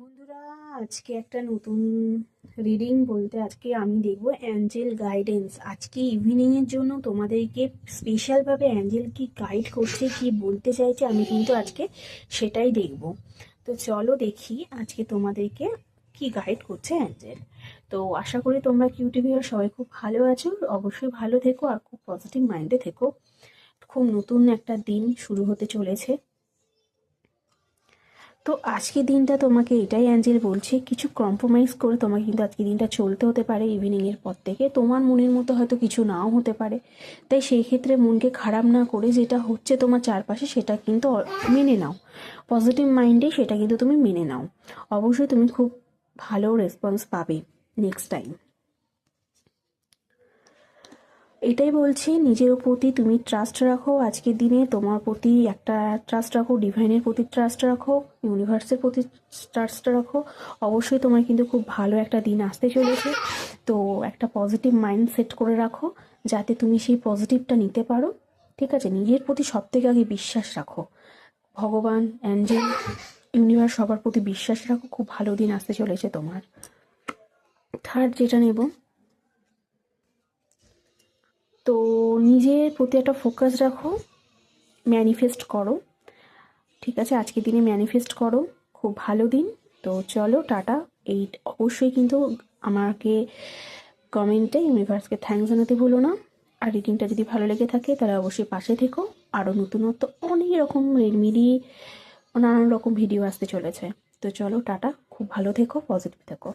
বন্ধুরা, আজকে একটা নতুন রিডিং বলতে আজকে আমি দেখব অ্যাঞ্জেল গাইডেন্স আজকে ইভিনিংয়ের জন্য তোমাদেরকে স্পেশালভাবে অ্যাঞ্জেল কি গাইড করছে, কি বলতে চাইছে, আমি কিন্তু আজকে সেটাই দেখব। তো চলো দেখি আজকে তোমাদেরকে কি গাইড করছে অ্যাঞ্জেল তো আশা করি তোমরা কিউটিভি আর সবাই খুব ভালো আছো, অবশ্যই ভালো থেকো আর খুব পজিটিভ মাইন্ডে থেকো। খুব নতুন একটা দিন শুরু হতে চলেছে। তো আজকে দিনটা তোমাকে এটাই অ্যাঞ্জেল বলছে, কিছু কম্প্রোমাইজ করে তোমাকে কিন্তু আজকে দিনটা চলতে হতে পারে ইভিনিংয়ের পর থেকে। তোমার মনের মতো হয়তো কিছু নাও হতে পারে। তাই সেই ক্ষেত্রে মনকে খারাপ না করে যেটা হচ্ছে তোমার চারপাশে সেটা কিন্তু মেনে নাও। পজিটিভ মাইন্ডে সেটা কিন্তু তুমি মেনে নাও। অবশ্যই তুমি খুব ভালো রেসপন্স পাবে নেক্সট টাইম এটাই বলছি, নিজের প্রতি তুমি ট্রাস্ট রাখো, আজকের দিনে তোমার প্রতি একটা ট্রাস্ট রাখো ডিভাইনের প্রতি ট্রাস্ট রাখো ইউনিভার্সের প্রতি ট্রাস্ট রাখো। অবশ্যই তোমার কিন্তু খুব ভালো একটা দিন আসতে চলেছে। তো একটা পজিটিভ মাইন্ড সেট করে রাখো, যাতে তুমি সেই পজিটিভটা নিতে পারো। ঠিক আছে? নিজের প্রতি সব থেকে আগে বিশ্বাস রাখো। ভগবান অ্যাঞ্জেল ইউনিভার্স সবার প্রতি বিশ্বাস রাখো, খুব ভালো দিন আসতে চলেছে তোমার। থার্ড যেটা নেব তো নিজের প্রতি একটা ফোকাস রাখো ম্যানিফেস্ট করো, ঠিক আছে? আজকের দিনে ম্যানিফেস্ট করো, খুব ভালো দিন। তো চলো, টাটা। এই অবশ্যই কিন্তু আমাকে কমেন্টে ইউনিভার্সকে থ্যাঙ্কস জানাতে ভুলো না। আর রিডিংটা যদি ভালো লেগে থাকে, তাহলে অবশ্যই পাশে থেকো। আরও নতুনত্ব, অনেক রকম রেডমিডি নানান রকম ভিডিও আসতে চলেছে। তো চলো, টাটা। খুব ভালো থেকো পজিটিভ থেকো।